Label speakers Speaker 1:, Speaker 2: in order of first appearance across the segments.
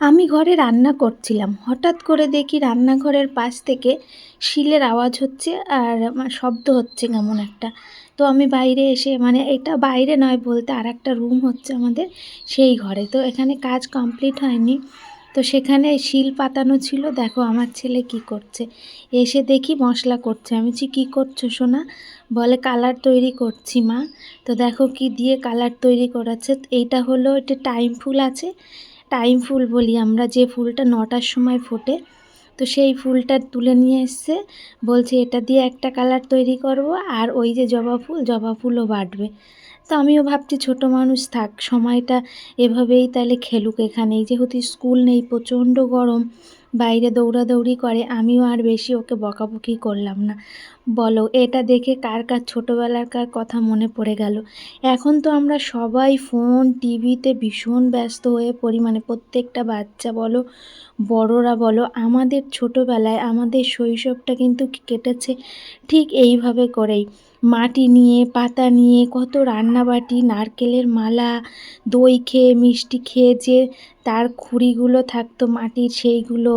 Speaker 1: আমি ঘরে রান্না করছিলাম। হঠাৎ করে দেখি রান্নাঘরের পাশ থেকে শিলের আওয়াজ হচ্ছে আর শব্দ হচ্ছে কেমন একটা। তো আমি বাইরে এসে মানে এটা বাইরে নয় বলতে আর একটা রুম হচ্ছে আমাদের সেই ঘরে। তো এখানে কাজ কমপ্লিট হয়নি। তো সেখানে শিল পাতানো ছিল। দেখো আমার ছেলে কি করছে। এসে দেখি মশলা করছে। আমি বলছি, কী করছ সোনা? বলে, কালার তৈরি করছি মা। তো দেখো কি দিয়ে কালার তৈরি করাচ্ছে এইটা হলো, এটা টাইম ফুল আছে। টাইম ফুল বলি, আমরা যে ফুলটা নটার সময় ফোটে, তো সেই ফুলটা তুলে নিয়ে এসছে, বলছে এটা দিয়ে একটা কালার তৈরি করব, আর ওই যে জবা ফুল, জবা ফুলও বাটবে। তো আমিও ভাবছি ছোট মানুষ থাক, সময়টা এভাবেই তাহলে খেলুক এখানেই। যেহেতু স্কুল নেই, প্রচণ্ড গরম, বাইরে দৌড়াদৌড়ি করে, আমিও আর বেশি ওকে বকাবকি করলাম না। বলো, এটা দেখে কার কার ছোটোবেলার কার কথা মনে পড়ে গেল? এখন তো আমরা সবাই ফোন, টিভিতে ভীষণ ব্যস্ত হয়ে পড়ি মানে প্রত্যেকটা বাচ্চা বলো, বড়রা বলো, আমাদের ছোটোবেলায় আমাদের শৈশবটা কিন্তু কেটেছে ঠিক এইভাবে করেই। মাটি নিয়ে, পাতা নিয়ে, কত রান্নাবাটি, নারকেলের মালা, দই খেয়ে, মিষ্টি খেয়ে যে তার খুঁড়িগুলো থাকতো মাটির সেইগুলো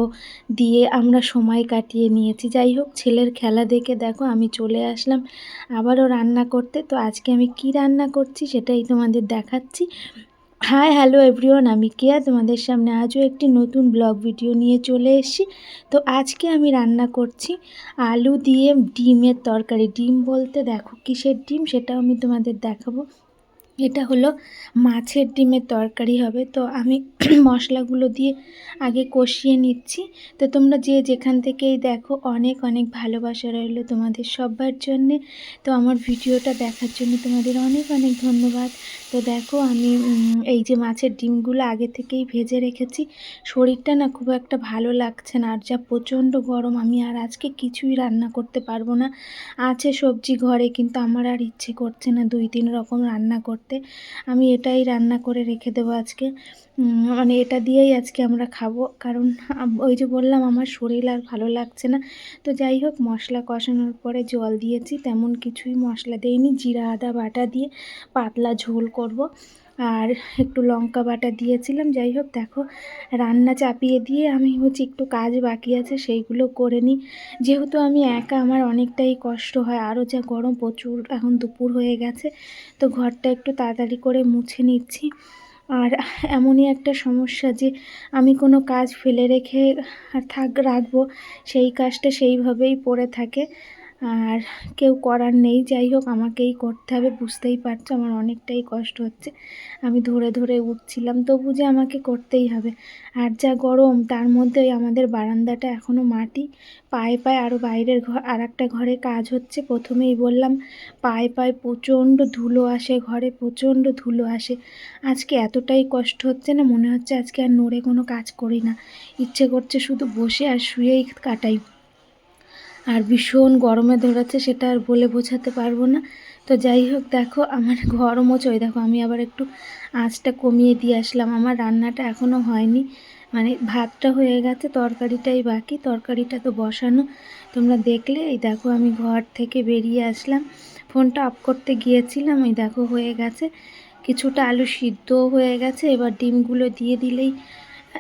Speaker 1: দিয়ে আমরা সময় কাটিয়ে নিয়েছি। যাই হোক, ছেলের খেলা দেখে দেখো আমি চলে আসলাম আবারও রান্না করতে। তো আজকে আমি কি রান্না করছি সেটাই তোমাদের দেখাচ্ছি। হাই হ্যালো এভরিওয়ান আমি কেয়া, তোমাদের সামনে আজও একটি নতুন ব্লগ ভিডিও নিয়ে চলে এসেছি। তো আজকে আমি রান্না করছি আলু দিয়ে ডিমের তরকারি। ডিম বলতে দেখো কিসের ডিম, সেটাও আমি তোমাদের দেখাবো। এটা হলো মাছের ডিমের তরকারি হবে। তো আমি মশলাগুলো দিয়ে আগে কষিয়ে নিচ্ছি। তো তোমরা যে যেখান থেকেই দেখো, অনেক অনেক ভালোবাসা রইল তোমাদের সবার জন্যে। তো আমার ভিডিওটা দেখার জন্য তোমাদের অনেক অনেক ধন্যবাদ। তো দেখো আমি এই যে মাছের ডিমগুলো আগে থেকেই ভেজে রেখেছি। শরীরটা না খুব একটা ভালো লাগছে না, আর যা প্রচণ্ড গরম, আমি আর আজকে কিছুই রান্না করতে পারব না। আছে সবজি ঘরে, কিন্তু আমার আর ইচ্ছে করছে না দুই তিন রকম রান্না করতে। আমি এটাই রান্না করে রেখে দেবো আজকে। মানে এটা দিয়েই আজকে আমরা খাব। কারণ ওই যে বললাম, আমার শরীর আর ভালো লাগছে না। তো যাই হোক, মশলা কষানোর পরে জল দিয়েছি। তেমন কিছুই মশলা দেইনি। জিরা, আদা, বাটা দিয়ে পাতলা ঝোল করব। আর একটু লঙ্কা বাটা দিয়েছিলাম, যাই হোক দেখো, রান্না চাপিয়ে দিয়ে আমি হচ্ছে একটু কাজ বাকি আছে, সেইগুলো করে নিই। যেহেতু আমি একা, আমার অনেকটাই কষ্ট হয়, আরও যা গরম প্রচুর, এখন দুপুর হয়ে গেছে, তো ঘরটা একটু তাড়াতাড়ি করে মুছে নিচ্ছি। আর এমনই একটা সমস্যা যে আমি কোনো কাজ ফেলে রেখে থাক, রাখব, সেই কাজটা সেইভাবেই পড়ে থাকে। আর কেউ করার নেই, যাই হোক আমাকেই করতে হবে, বুঝতেই পারছ আমার অনেকটাই কষ্ট হচ্ছে। আমি ধরে ধরে উঠছিলাম, তবু যে আমাকে করতেই হবে। আর যা গরম, তার মধ্যে আমাদের বারান্দাটা এখনও মাটি। পায়ে পায়ে আরও বাইরের ঘর আর একটা ঘরে কাজ হচ্ছে, প্রথমেই বললাম, পায়ে পায়ে প্রচণ্ড ধুলো আসে, ঘরে প্রচণ্ড ধুলো আসে। আজকে এতটাই কষ্ট হচ্ছে না, মনে হচ্ছে আজকে আর নড়ে কোনো কাজ করি না। ইচ্ছে করছে শুধু বসে আর শুয়েই কাটাই। আর ভীষণ গরমে ধরেছে সেটা আর বলে বোঝাতে পারব না। তো যাই হোক, দেখো আমার ঘর মোচোই দেখো, আমি আবার একটু আঁচটা কমিয়ে দিয়ে আসলাম। আমার রান্নাটা এখনও হয়নি। মানে ভাতটা হয়ে গেছে, তরকারিটাই বাকি। তরকারিটা তো বসানো। তোমরা দেখলে, এই দেখো আমি ঘর থেকে বেরিয়ে আসলাম। ফোনটা অফ করতে গিয়েছিলাম, এই দেখো হয়ে গেছে। কিছুটা আলু সিদ্ধও হয়ে গেছে। এবার ডিমগুলো দিয়ে দিলেই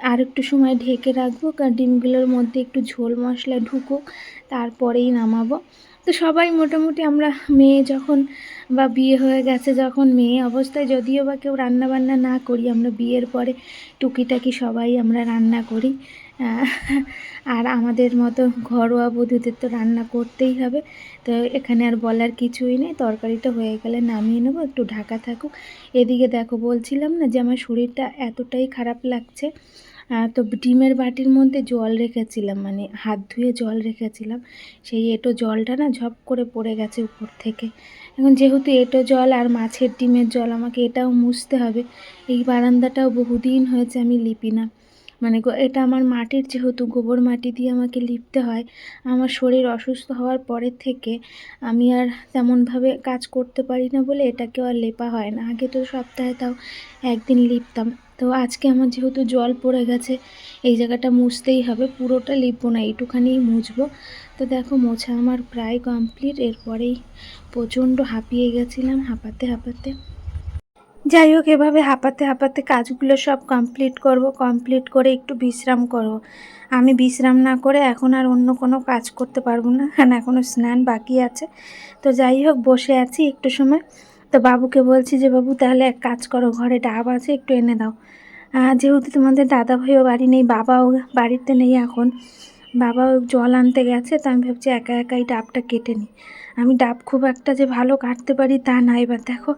Speaker 1: আর একটু সময় ঢেকে রাখব, কারণ ডিমগুলোর মধ্যে একটু ঝোল মশলা ঢুকুক, তারপরেই নামাবো। তো সবাই মোটামুটি আমরা মেয়ে যখন বা বিয়ে হয়ে গেছে, যখন মেয়ে অবস্থায় যদিও বা কেউ রান্না বান্না না করি, আমরা বিয়ের পরে টুকিটাকি সবাই আমরা রান্না করি। আর আমাদের মতো ঘরোয়া বধূদের তো রান্না করতেই হবে, তো এখানে আর বলার কিছুই নেই, তরকারিটা হয়ে গেলে নামিয়ে নেব, একটু ঢাকা থাকুক। এদিকে দেখো বলছিলাম না যে আমার শরীরটা এতটাই খারাপ লাগছে তো ডিমের বাটির মধ্যে জল রেখেছিলাম মানে হাত ধুয়ে জল রেখেছিলাম। সেই এটো জলটা না ঝপ করে পড়ে গেছে উপর থেকে। এখন যেহেতু এটো জল আর মাছের ডিমের জল, আমাকে এটাও মুছতে হবে। এই বারান্দাটাও বহুদিন হয়েছে আমি লিপি না। মানে এটা আমার মাটির যেহেতু গোবর মাটি দিয়ে আমাকে লিপতে হয়, আমার শরীর অসুস্থ হওয়ার পরের থেকে আমি আর তেমনভাবে কাজ করতে পারি না বলে এটাকেও আর লেপা হয় না। আগে তো সপ্তাহে তাও একদিন লিপতাম। তো আজকে আমার যেহেতু জল পড়ে গেছে, এই জায়গাটা মুছতেই হবে, পুরোটা লিপবো না, এইটুখানেই মুছবো। তো দেখো, মোছা আমার প্রায় কমপ্লিট এরপরেই প্রচণ্ড হাঁপিয়ে গেছিলাম, হাঁপাতে হাঁপাতে। যাই হোক, এভাবে হাঁপাতে হাঁপাতে কাজগুলো সব কমপ্লিট করব কমপ্লিট করে একটু বিশ্রাম করব। আমি বিশ্রাম না করে এখন আর অন্য কোনো কাজ করতে পারব না, কারণ এখনও স্নান বাকি আছে। তো যাই হোক, বসে আছি একটু সময়। তো বাবুকে বলছি যে, বাবু, তাহলে এক কাজ করো, ঘরে ডাব আছে, একটু এনে দাও। যেহেতু তোমাদের দাদা ভাইও বাড়ি নেই, বাবাও বাড়িতে নেই এখন। বাবাও জল আনতে গেছে, তো আমি ভাবছি একা একাই ডাবটা কেটে নিই। আমি ডাব খুব একটা যে ভালো কাটতে পারি তা না এবার দেখো।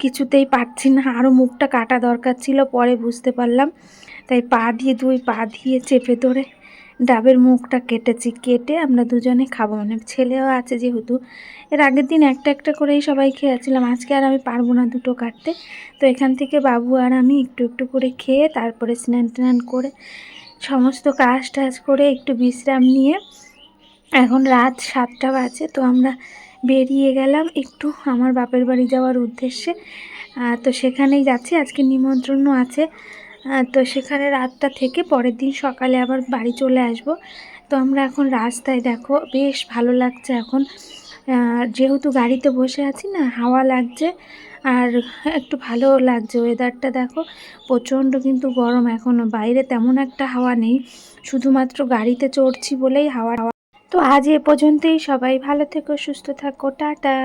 Speaker 1: কিছুতেই পারছি না। আরও মুখটা কাটা দরকার ছিল, পরে বুঝতে পারলাম। তাই পা দিয়ে দুই পা দিয়ে চেপে ধরে ডাবের মুখটা কেটেছি। কেটে আমরা দুজনে খাব। মানে ছেলেও আছে যেহেতু। এর আগের দিন একটা একটা করেই সবাই খেয়েছিলাম। আজকে আর আমি পারব না দুটো কাটতে। তো এখান থেকে বাবু আর আমি একটু একটু করে খেয়ে তারপরে স্নান টান করে সমস্ত কাজ টাজ করে একটু বিশ্রাম নিয়ে এখন রাত সাতটা বাজে। তো আমরা বেরিয়ে গেলাম একটু আমার বাপের বাড়ি যাওয়ার উদ্দেশ্যে। তো সেখানেই যাচ্ছি, আজকে নিমন্ত্রণও আছে। তো সেখানে রাতটা থেকে পরের দিন সকালে আবার বাড়ি চলে আসব। তো আমরা এখন রাস্তায়, দেখো, বেশ ভালো লাগছে এখন। যেহেতু গাড়িতে বসে আছি না, হাওয়া লাগছে আর একটু ভালোও লাগছে ওয়েদারটা দেখো। প্রচণ্ড কিন্তু গরম এখনও বাইরে তেমন একটা হাওয়া নেই। শুধুমাত্র গাড়িতে চড়ছি বলেই হাওয়া তো আজ এ পর্যন্তই। সবাই ভালো থেকো সুস্থ থাকো। টাটা।